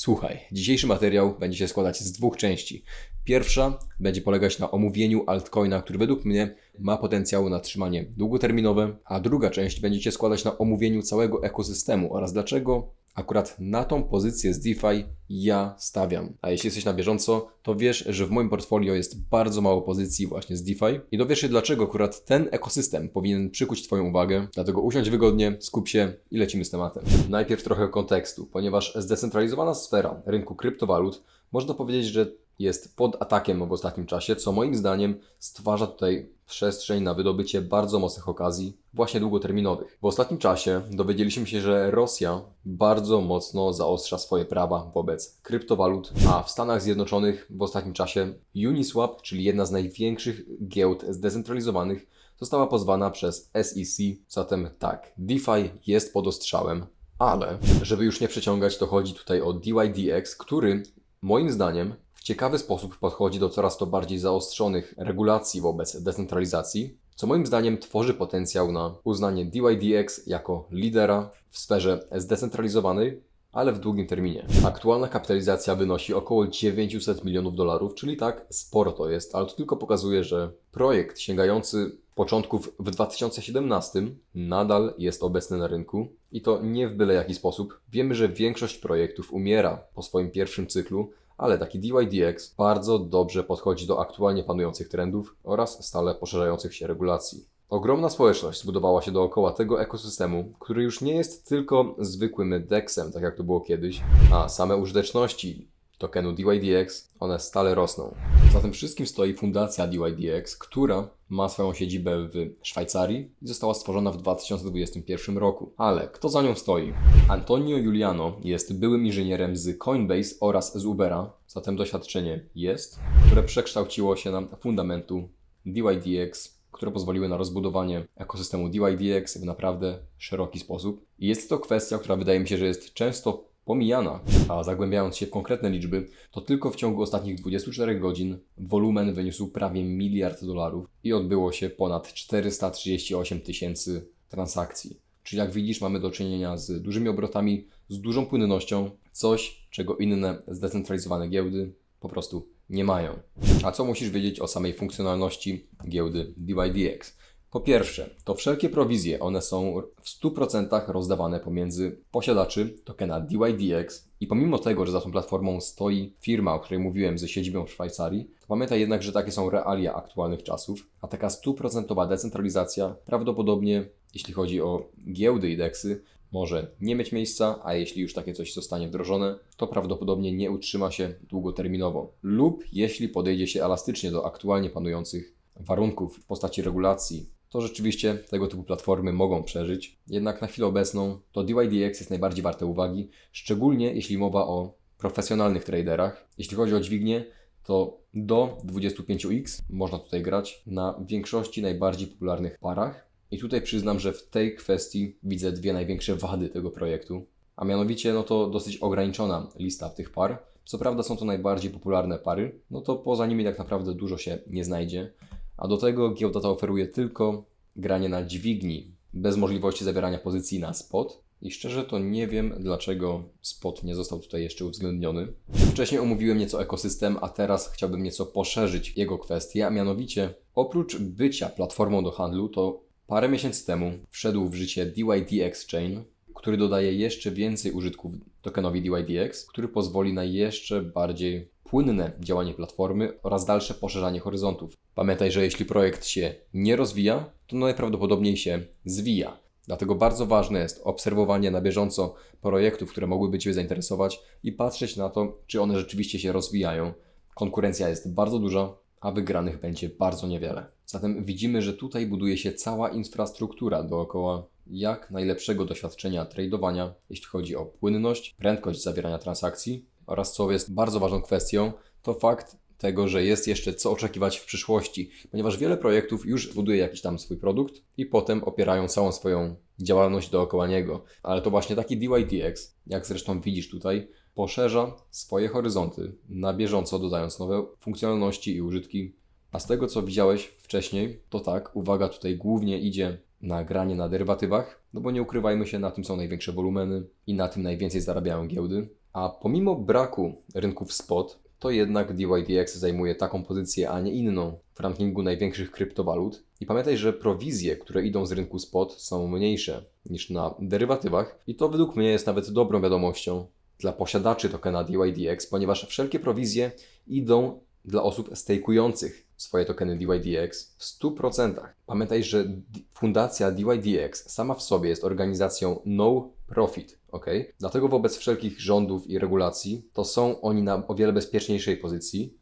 Słuchaj, dzisiejszy materiał będzie się składać z dwóch części. Pierwsza będzie polegać na omówieniu altcoina, który według mnie ma potencjał na trzymanie długoterminowe, a druga część będzie się składać na omówieniu całego ekosystemu oraz dlaczego akurat na tą pozycję z DeFi ja stawiam. A jeśli jesteś na bieżąco, to wiesz, że w moim portfolio jest bardzo mało pozycji właśnie z DeFi i dowiesz się dlaczego akurat ten ekosystem powinien przykuć Twoją uwagę. Dlatego usiądź wygodnie, skup się i lecimy z tematem. Najpierw trochę kontekstu, ponieważ zdecentralizowana sfera rynku kryptowalut można powiedzieć, że jest pod atakiem w ostatnim czasie, co moim zdaniem stwarza tutaj przestrzeń na wydobycie bardzo mocnych okazji, właśnie długoterminowych. W ostatnim czasie dowiedzieliśmy się, że Rosja bardzo mocno zaostrza swoje prawa wobec kryptowalut, a w Stanach Zjednoczonych w ostatnim czasie Uniswap, czyli jedna z największych giełd zdecentralizowanych, została pozwana przez SEC. Zatem tak, DeFi jest pod ostrzałem, ale żeby już nie przeciągać, to chodzi tutaj o DYDX, który moim zdaniem w ciekawy sposób podchodzi do coraz to bardziej zaostrzonych regulacji wobec decentralizacji, co moim zdaniem tworzy potencjał na uznanie DYDX jako lidera w sferze zdecentralizowanej, ale w długim terminie. Aktualna kapitalizacja wynosi około 900 milionów dolarów, czyli tak sporo to jest, ale to tylko pokazuje, że projekt sięgający początków w 2017 nadal jest obecny na rynku i to nie w byle jaki sposób. Wiemy, że większość projektów umiera po swoim pierwszym cyklu, ale taki DYDX bardzo dobrze podchodzi do aktualnie panujących trendów oraz stale poszerzających się regulacji. Ogromna społeczność zbudowała się dookoła tego ekosystemu, który już nie jest tylko zwykłym DEXem, tak jak to było kiedyś, a same użyteczności tokenu DYDX, one stale rosną. Za tym wszystkim stoi fundacja DYDX, która ma swoją siedzibę w Szwajcarii i została stworzona w 2021 roku. Ale kto za nią stoi? Antonio Juliano jest byłym inżynierem z Coinbase oraz z Ubera, zatem doświadczenie jest, które przekształciło się na fundamentu DYDX które pozwoliły na rozbudowanie ekosystemu DYDX w naprawdę szeroki sposób. I jest to kwestia, która wydaje mi się, że jest często pomijana, a zagłębiając się w konkretne liczby, to tylko w ciągu ostatnich 24 godzin wolumen wyniósł prawie miliard dolarów i odbyło się ponad 438 tysięcy transakcji. Czyli jak widzisz, mamy do czynienia z dużymi obrotami, z dużą płynnością, coś, czego inne zdecentralizowane giełdy po prostu nie mają. A co musisz wiedzieć o samej funkcjonalności giełdy DYDX? Po pierwsze, to wszelkie prowizje, one są w 100% rozdawane pomiędzy posiadaczy tokena DYDX i pomimo tego, że za tą platformą stoi firma, o której mówiłem, ze siedzibą w Szwajcarii, to pamiętaj jednak, że takie są realia aktualnych czasów, a taka 100% decentralizacja prawdopodobnie, jeśli chodzi o giełdy i deksy, może nie mieć miejsca, a jeśli już takie coś zostanie wdrożone, to prawdopodobnie nie utrzyma się długoterminowo. Lub jeśli podejdzie się elastycznie do aktualnie panujących warunków w postaci regulacji, to rzeczywiście tego typu platformy mogą przeżyć. Jednak na chwilę obecną to DYDX jest najbardziej warte uwagi, szczególnie jeśli mowa o profesjonalnych traderach. Jeśli chodzi o dźwignię, to do 25x można tutaj grać na większości najbardziej popularnych parach. I tutaj przyznam, że w tej kwestii widzę dwie największe wady tego projektu. A mianowicie, no to dosyć ograniczona lista tych par. Co prawda są to najbardziej popularne pary, no to poza nimi tak naprawdę dużo się nie znajdzie. A do tego giełda ta oferuje tylko granie na dźwigni, bez możliwości zawierania pozycji na spot. I szczerze to nie wiem, dlaczego spot nie został tutaj jeszcze uwzględniony. Wcześniej omówiłem nieco ekosystem, a teraz chciałbym nieco poszerzyć jego kwestię, a mianowicie oprócz bycia platformą do handlu, to parę miesięcy temu wszedł w życie DYDX Chain, który dodaje jeszcze więcej użytków tokenowi DYDX, który pozwoli na jeszcze bardziej płynne działanie platformy oraz dalsze poszerzanie horyzontów. Pamiętaj, że jeśli projekt się nie rozwija, to najprawdopodobniej się zwija. Dlatego bardzo ważne jest obserwowanie na bieżąco projektów, które mogłyby Cię zainteresować i patrzeć na to, czy one rzeczywiście się rozwijają. Konkurencja jest bardzo duża, a wygranych będzie bardzo niewiele. Zatem widzimy, że tutaj buduje się cała infrastruktura dookoła jak najlepszego doświadczenia tradowania, jeśli chodzi o płynność, prędkość zawierania transakcji oraz co jest bardzo ważną kwestią, to fakt tego, że jest jeszcze co oczekiwać w przyszłości, ponieważ wiele projektów już buduje jakiś tam swój produkt i potem opierają całą swoją działalność dookoła niego. Ale to właśnie taki DYDX, jak zresztą widzisz tutaj, poszerza swoje horyzonty na bieżąco, dodając nowe funkcjonalności i użytki. A z tego co widziałeś wcześniej, to tak, uwaga tutaj głównie idzie na granie na derywatywach, no bo nie ukrywajmy się, na tym są największe wolumeny i na tym najwięcej zarabiają giełdy. A pomimo braku rynków spot, to jednak DYDX zajmuje taką pozycję, a nie inną w rankingu największych kryptowalut. I pamiętaj, że prowizje, które idą z rynku spot są mniejsze niż na derywatywach i to według mnie jest nawet dobrą wiadomością dla posiadaczy tokena DYDX, ponieważ wszelkie prowizje idą dla osób stejkujących swoje tokeny DYDX w 100%. Pamiętaj, że fundacja DYDX sama w sobie jest organizacją no profit, ok? Dlatego wobec wszelkich rządów i regulacji to są oni na o wiele bezpieczniejszej pozycji,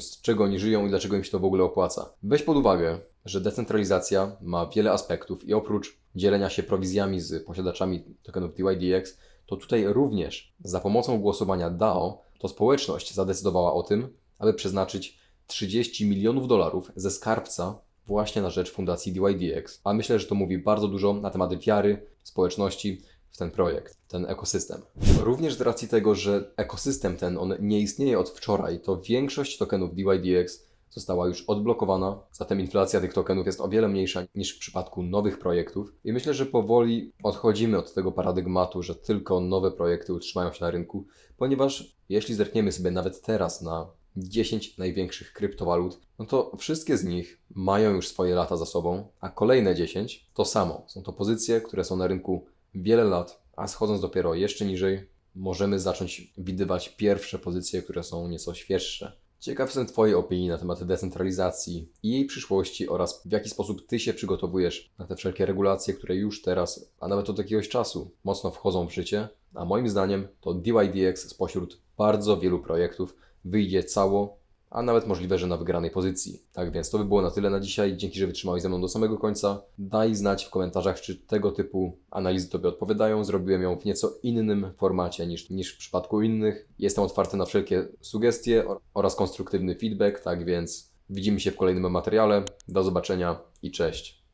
z czego oni żyją i dlaczego im się to w ogóle opłaca. Weź pod uwagę, że decentralizacja ma wiele aspektów i oprócz dzielenia się prowizjami z posiadaczami tokenów DYDX, to tutaj również za pomocą głosowania DAO to społeczność zadecydowała o tym, aby przeznaczyć 30 milionów dolarów ze skarbca właśnie na rzecz fundacji DYDX. A myślę, że to mówi bardzo dużo na temat wiary społeczności w ten projekt, ten ekosystem. Również z racji tego, że ekosystem ten on nie istnieje od wczoraj, to większość tokenów DYDX została już odblokowana, zatem inflacja tych tokenów jest o wiele mniejsza niż w przypadku nowych projektów i myślę, że powoli odchodzimy od tego paradygmatu, że tylko nowe projekty utrzymają się na rynku, ponieważ jeśli zerkniemy sobie nawet teraz na 10 największych kryptowalut, no to wszystkie z nich mają już swoje lata za sobą, a kolejne 10 to samo. Są to pozycje, które są na rynku wiele lat, a schodząc dopiero jeszcze niżej, możemy zacząć widywać pierwsze pozycje, które są nieco świeższe. Ciekaw jestem Twojej opinii na temat decentralizacji i jej przyszłości oraz w jaki sposób Ty się przygotowujesz na te wszelkie regulacje, które już teraz, a nawet od jakiegoś czasu, mocno wchodzą w życie. A moim zdaniem to DYDX spośród bardzo wielu projektów wyjdzie cało, a nawet możliwe, że na wygranej pozycji. Tak więc to by było na tyle na dzisiaj. Dzięki, że wytrzymałeś ze mną do samego końca. Daj znać w komentarzach, czy tego typu analizy Tobie odpowiadają. Zrobiłem ją w nieco innym formacie niż, niż w przypadku innych. Jestem otwarty na wszelkie sugestie or- oraz konstruktywny feedback, tak więc widzimy się w kolejnym materiale. Do zobaczenia i cześć.